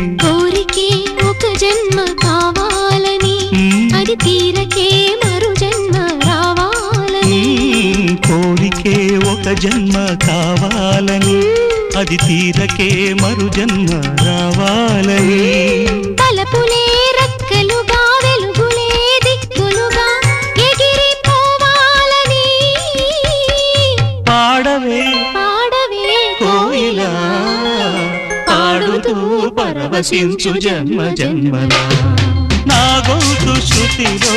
కోరికే ఒక జన్మ కావాలని. అది తీరకే మరు జన్మ రావాలని. కోరికే ఒక జన్మ కావాలని. అది తీరకే మరు జన్మ రావాలని. తలపులే రెక్కలుగా వెలుగులే దిక్కులుగా ఎగిరిపోవాలని. పాడవే పాడుతూ పరవశించు జన్మ జన్మల నా గోతు శృతిలో